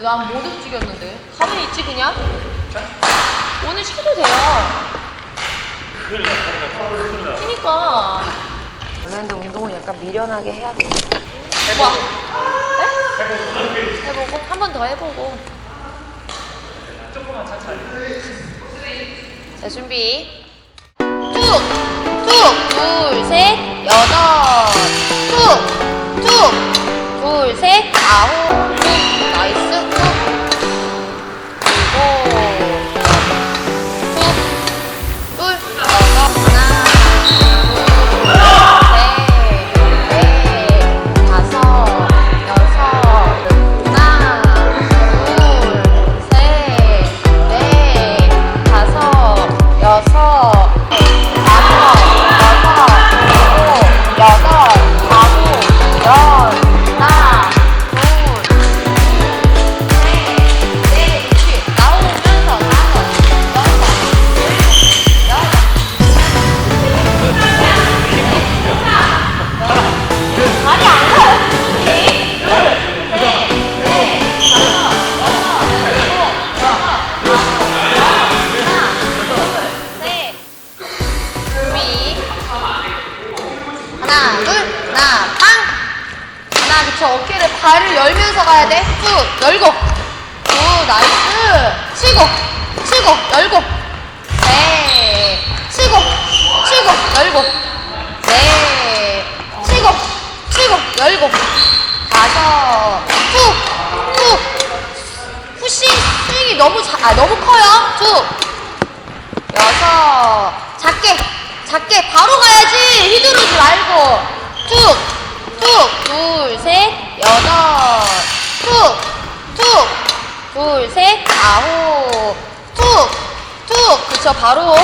난못 움직였는데. 가만히 있지 그냥? 오늘 쉬도 돼요. 큰일 나, 큰일 나. 그니까. 원래 근데 운동을 약간 미련하게 해야 돼. 와. 네? 해보고 한 번 더 해보고. 조금만 천천히. 자 준비. 툭, 툭, 둘, 셋, 여덟. 툭, 툭, 둘, 셋, 아홉. 툭, 발을 열면서 가야 돼. 쭉, 열고. 오, 나이스. 치고, 치고, 열고. 네. 치고, 치고, 열고. 네. 치고, 치고, 열고. 다섯. 툭, 툭. 푸시 스윙이 너무 자, 아, 너무 커요. 툭. 여섯. 작게, 작게. 바로 가야지. 휘두르지 말고. 툭, 툭. 둘, 셋, 여덟. 툭, 툭. 둘, 셋, 아홉. 툭, 툭. 그쵸, 바로.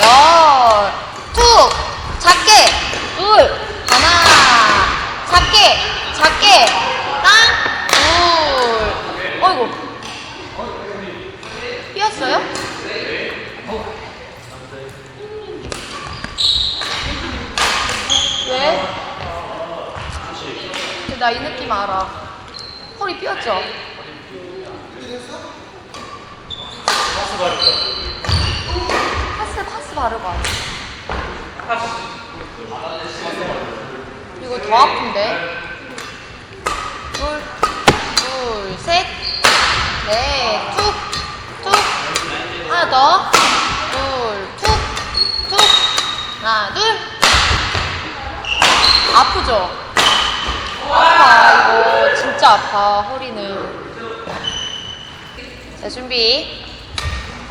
열. 툭. 작게. 둘. 하나. 작게. 작게. 땅. 둘. 어이구. 뛰었어요? 나 이 느낌 알아. 허리 삐었죠? 파스 바르자. 파스, 파스 바르고 와. 파스. 이거 더 아픈데? 둘, 둘, 셋, 넷, 툭, 툭. 하나 더. 둘, 툭, 툭. 하나, 둘. 아프죠? 진짜 아파, 허리는. 자, 준비.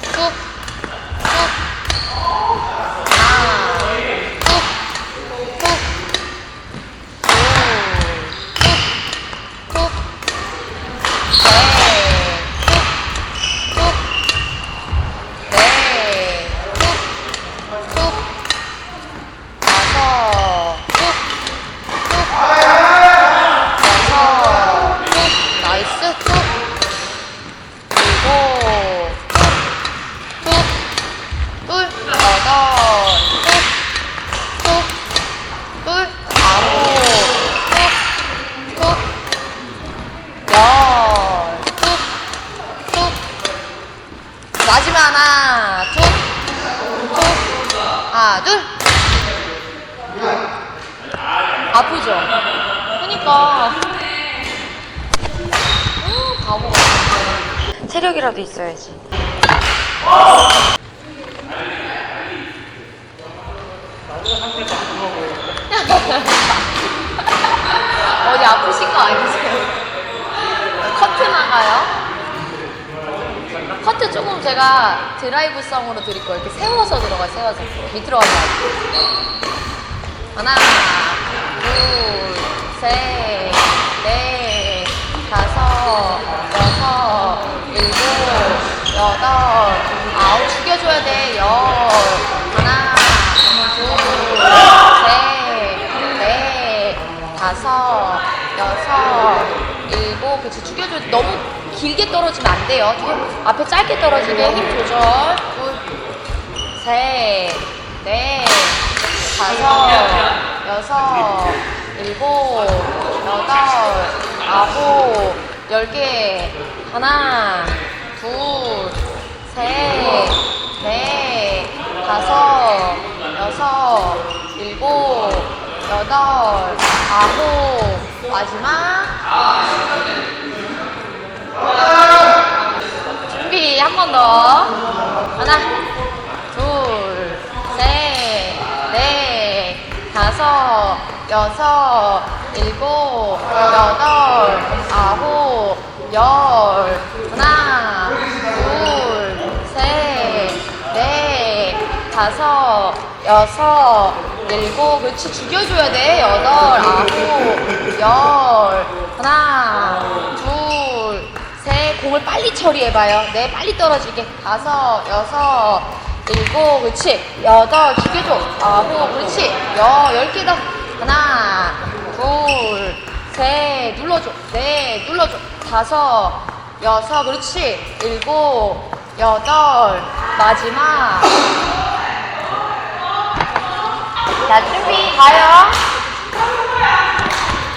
툭, 툭. 하나, 툭, 툭. 툭, 툭, 넷, 툭, 툭, 툭, 다섯, 툭, 툭, 여섯, 툭, 나이스, 툭, 일곱, 툭, 툭, 둘, 여덟, 툭, 툭, 둘, 아홉, 툭, 툭, 열, 툭, 툭. 마지막 하나, 툭, 툭, 둘. 아프죠? 그니까. 음, 바보. 체력이라도 있어야지. 어디 아프신 거 아니세요? 커트 나가요? 커트 조금 제가 드라이브성으로 드릴 거예요. 이렇게 세워서 들어가요, 세워서. 밑으로 가지 말고. 하나, 둘, 셋, 넷, 다섯, 여섯, 일곱, 여덟, 아홉 죽여줘야 돼. 열, 하나, 둘, 셋, 넷, 다섯, 여섯, 일곱. 그치, 죽여줘야 돼. 너무 길게 떨어지면 안 돼요. 되게 앞에 짧게 떨어지게 힘 조절. 둘, 셋, 넷, 다섯, 여섯, 일곱, 여덟, 아홉, 열 개, 하나, 둘, 셋, 넷, 다섯, 여섯, 일곱, 여덟, 아홉, 마지막. 준비 한 번 더. 하나, 둘, 셋, 넷, 다섯, 여섯, 일곱, 여덟, 아홉, 열. 하나, 둘, 셋, 넷, 다섯, 여섯, 일곱. 그렇지, 죽여줘야 돼. 여덟, 아홉, 열. 하나, 둘, 셋. 공을 빨리 처리해봐요. 네, 빨리 떨어지게. 다섯, 여섯, 일곱, 그렇지. 여덟, 죽여줘. 아홉, 그렇지. 여, 열 개 더. 하나, 둘, 셋, 눌러줘. 네, 눌러줘. 다섯, 여섯, 그렇지. 일곱, 여덟, 마지막. 자, 준비, 가요.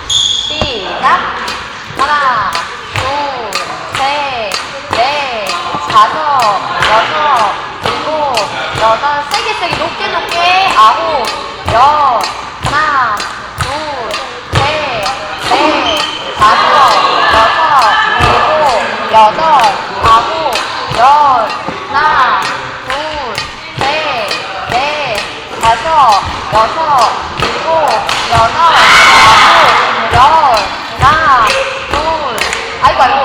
시작. 하나, 둘, 셋, 넷, 다섯, 여섯, 일곱, 여덟, 세게 세게 높게 높게, 아홉, 열, 하나, 둘, 셋, 넷, 다섯, 여섯, 일곱, 여덟, 아홉, 열, 하나, 둘, 셋, 넷, 다섯, 여섯, 일곱, 여덟, 아홉, 열, 하나, 둘, 아이고, 아이고,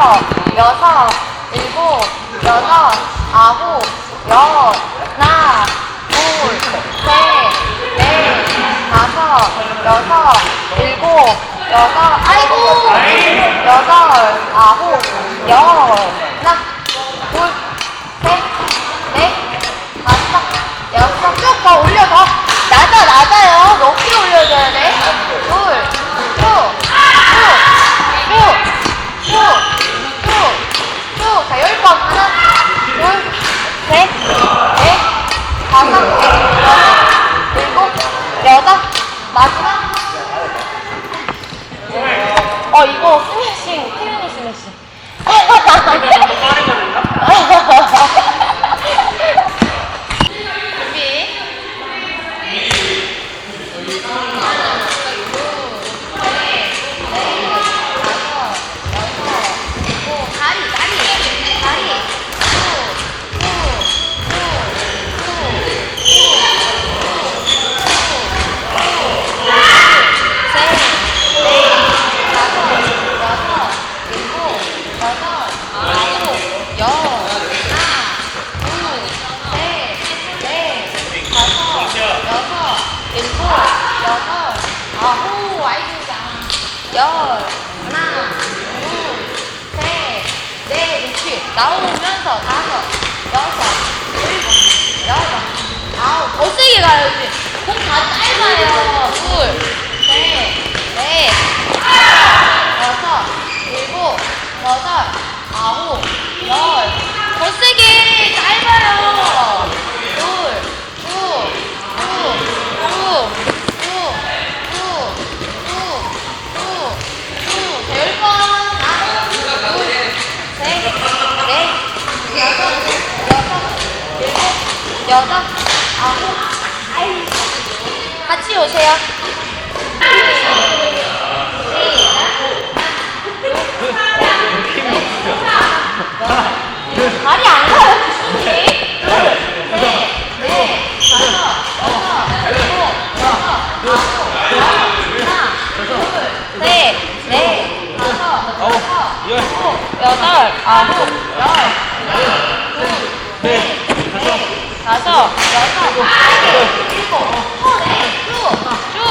다섯, 여섯, 일곱, 여덟, 아홉, 열, 하나, 둘, 셋, 넷, 다섯, 여섯, 일곱, 여덟, 아이고, 여덟, 아홉, 열, 하나, 둘, 셋, 넷, 다섯, 여섯, 쭉 더 올려 더 낮아 낮아요. 높이 올려줘야 돼 오세요. 말이 안 가요. 네. 네. 네. 여덟, 아홉, 열, 열, 열, 열, 다섯, 여섯,